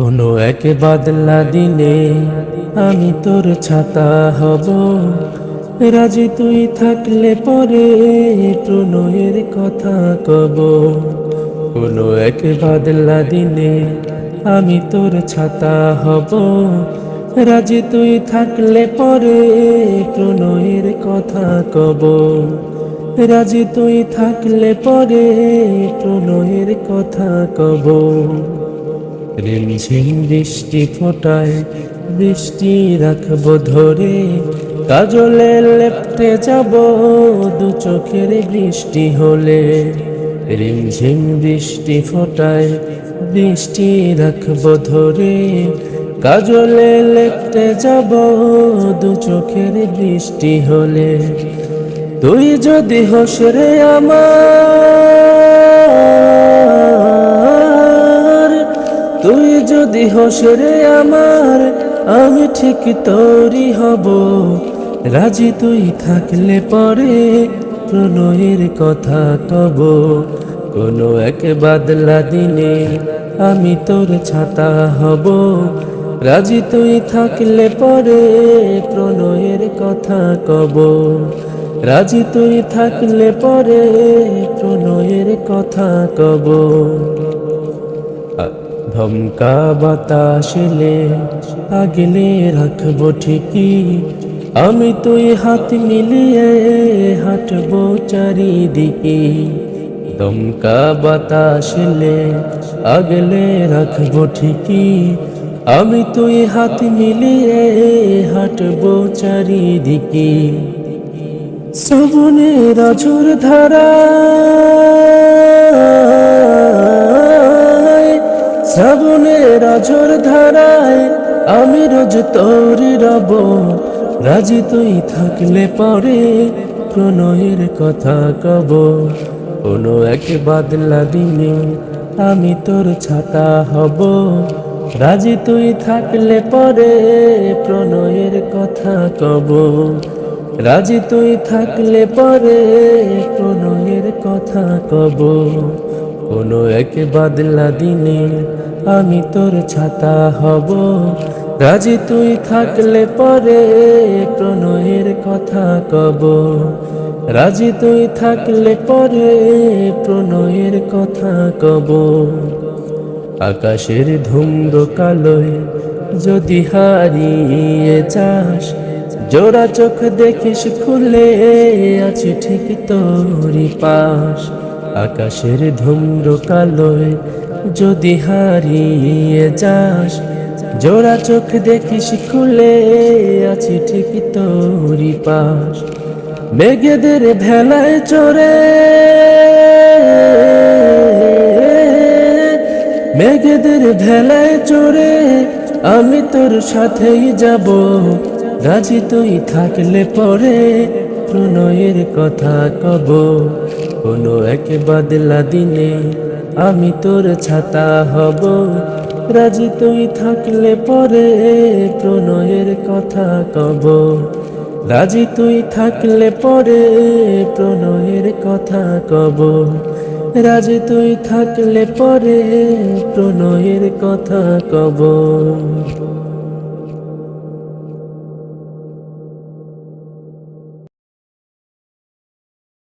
কোনো এক বাদলা দিনে আমি তোর ছাতা হব। রাজি তুই থাকলে পরে প্রণয়ের কথা কব। কোনো এক বাদলা দিনে আমি তোর ছাতা হব। রাজি তুই থাকলে পরে প্রণয়ের কথা কব। রাজি তুই থাকলে পরে প্রণয়ের কথা কব। রিমঝিম বৃষ্টি ফোটায় বৃষ্টি রাখব ধরে। কাজলে লেপটে যাব দু চোখের বৃষ্টি হলে। রিমঝিম বৃষ্টি ফোটায় বৃষ্টি রাখব ধরে। কাজলে লেপটে যাব দু চোখের বৃষ্টি হলে। তুই যদি হোস রে আমার যদি হোস রে আমার, আমি ঠিক তৈরি হব। রাজি তুই থাকলে পরে প্রণয়ের কথা কব। কোনো এক বাদলা দিনে আমি তোর ছাতা হব। রাজি তুই থাকলে পরে প্রণয়ের কথা কব। রাজি তুই থাকলে পরে প্রণয়ের কথা কব। ধমকা বাতাসলে আগলে রাখব ঠিকই। আমি তুই হাত মিলিয়ে হাঁটবো চারিদিকে। দমকা বাতাসলে আগলে রাখব ঠিকই। আমি তুই হাত মিলিয়ে হাঁটবো চারিদিকে। শ্রবণের অঝুর ধারা রোজ তোরি রব, রাজি তুই থাকলে পরে প্রণয়ের কথা কব। কোনো এক বাদলা দিনে আমি তোর ছাতা হব। রাজি তুই থাকলে পরে প্রণয়ের কথা কব। রাজি তুই থাকলে পরে প্রণয়ের কথা কব। কোনো এক বাদলা দিনে আমি তোর ছাতা হব। রাজি তুই থাকলে পরে প্রণয়ের কথা কব। রাজি তুই থাকলে পরে প্রণয়ের কথা কব। আকাশের ধুম্র কালোয় যদি হারিয়ে যাস, জোড়া চোখ দেখিস, খুলে আছে ঠিক তোরি পাশ। আকাশের ধুম্র কালোয় যদি হারিয়ে যাস জোড়া চোখ দেখিস, খুলে আছে ঠিক তোরি পাশ। মেঘেদের ভেলায় চড়ে। মেঘেদের ভেলায় চড়ে। আমি তোর সাথেই যাব। রাজি তুই থাকলে পরে প্রণয়ের কথা কব। কোনো এক বাদলা দিনে আমি তোর ছাতা হব। রাজি তুই থাকলে পরে প্রণয়ের কথা কব। রাজি তুই থাকলে পরে প্রণয়ের কথা কব। রাজি তুই থাকলে পরে প্রণয়ের কথা কব।